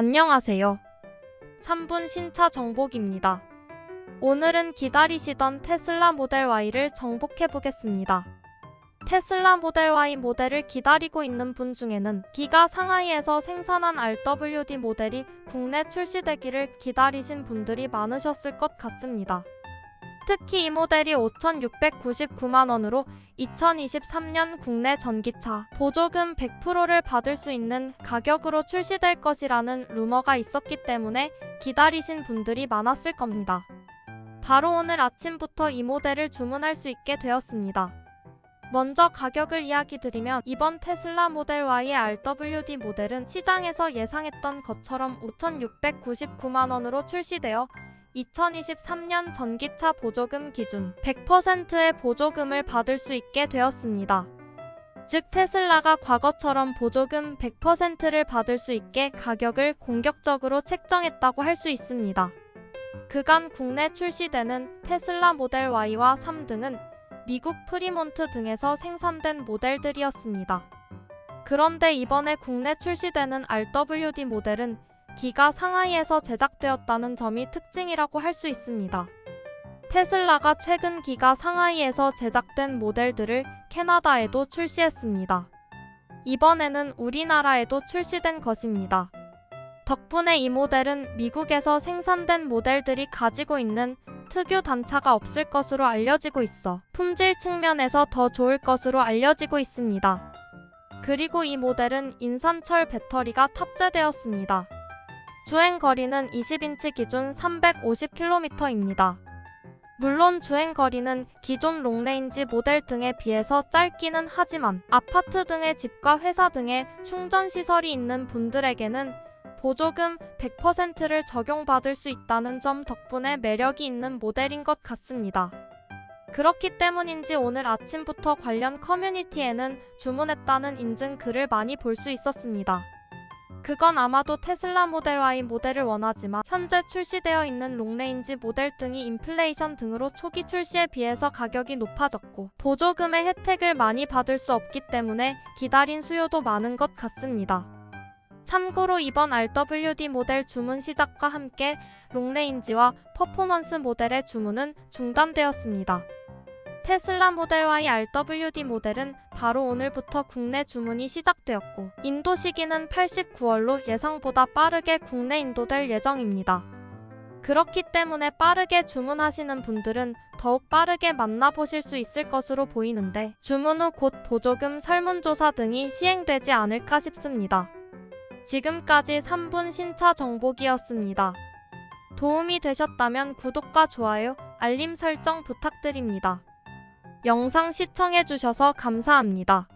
안녕하세요. 3분 신차 정복입니다. 오늘은 기다리시던 테슬라 모델 Y를 정복해 보겠습니다. 테슬라 모델 Y 모델을 기다리고 있는 분 중에는 기가 상하이에서 생산한 RWD 모델이 국내 출시되기를 기다리신 분들이 많으셨을 것 같습니다. 특히 이 모델이 5,699만 원으로 2023년 국내 전기차 보조금 100%를 받을 수 있는 가격으로 출시될 것이라는 루머가 있었기 때문에 기다리신 분들이 많았을 겁니다. 바로 오늘 아침부터 이 모델을 주문할 수 있게 되었습니다. 먼저 가격을 이야기 드리면 이번 테슬라 모델 Y의 RWD 모델은 시장에서 예상했던 것처럼 5,699만 원으로 출시되어 2023년 전기차 보조금 기준 100%의 보조금을 받을 수 있게 되었습니다. 즉 테슬라가 과거처럼 보조금 100%를 받을 수 있게 가격을 공격적으로 책정했다고 할 수 있습니다. 그간 국내 출시되는 테슬라 모델 Y와 3 등은 미국 프리몬트 등에서 생산된 모델들이었습니다. 그런데 이번에 국내 출시되는 RWD 모델은 기가 상하이에서 제작되었다는 점이 특징이라고 할 수 있습니다. 테슬라가 최근 기가 상하이에서 제작된 모델들을 캐나다에도 출시했습니다. 이번에는 우리나라에도 출시된 것입니다. 덕분에 이 모델은 미국에서 생산된 모델들이 가지고 있는 특유 단차가 없을 것으로 알려지고 있어 품질 측면에서 더 좋을 것으로 알려지고 있습니다. 그리고 이 모델은 인산철 배터리가 탑재되었습니다. 주행 거리는 20인치 기준 350km입니다. 물론 주행 거리는 기존 롱레인지 모델 등에 비해서 짧기는 하지만 아파트 등의 집과 회사 등의 충전 시설이 있는 분들에게는 보조금 100%를 적용받을 수 있다는 점 덕분에 매력이 있는 모델인 것 같습니다. 그렇기 때문인지 오늘 아침부터 관련 커뮤니티에는 주문했다는 인증 글을 많이 볼 수 있었습니다. 그건 아마도 테슬라 모델 Y 모델을 원하지만 현재 출시되어 있는 롱레인지 모델 등이 인플레이션 등으로 초기 출시에 비해서 가격이 높아졌고 보조금의 혜택을 많이 받을 수 없기 때문에 기다린 수요도 많은 것 같습니다. 참고로 이번 RWD 모델 주문 시작과 함께 롱레인지와 퍼포먼스 모델의 주문은 중단되었습니다. 테슬라 모델 Y RWD 모델은 바로 오늘부터 국내 주문이 시작되었고 인도 시기는 89월로 예상보다 빠르게 국내 인도될 예정입니다. 그렇기 때문에 빠르게 주문하시는 분들은 더욱 빠르게 만나보실 수 있을 것으로 보이는데 주문 후 곧 보조금 설문조사 등이 시행되지 않을까 싶습니다. 지금까지 3분 신차 정복이었습니다. 도움이 되셨다면 구독과 좋아요, 알림 설정 부탁드립니다. 영상 시청해주셔서 감사합니다.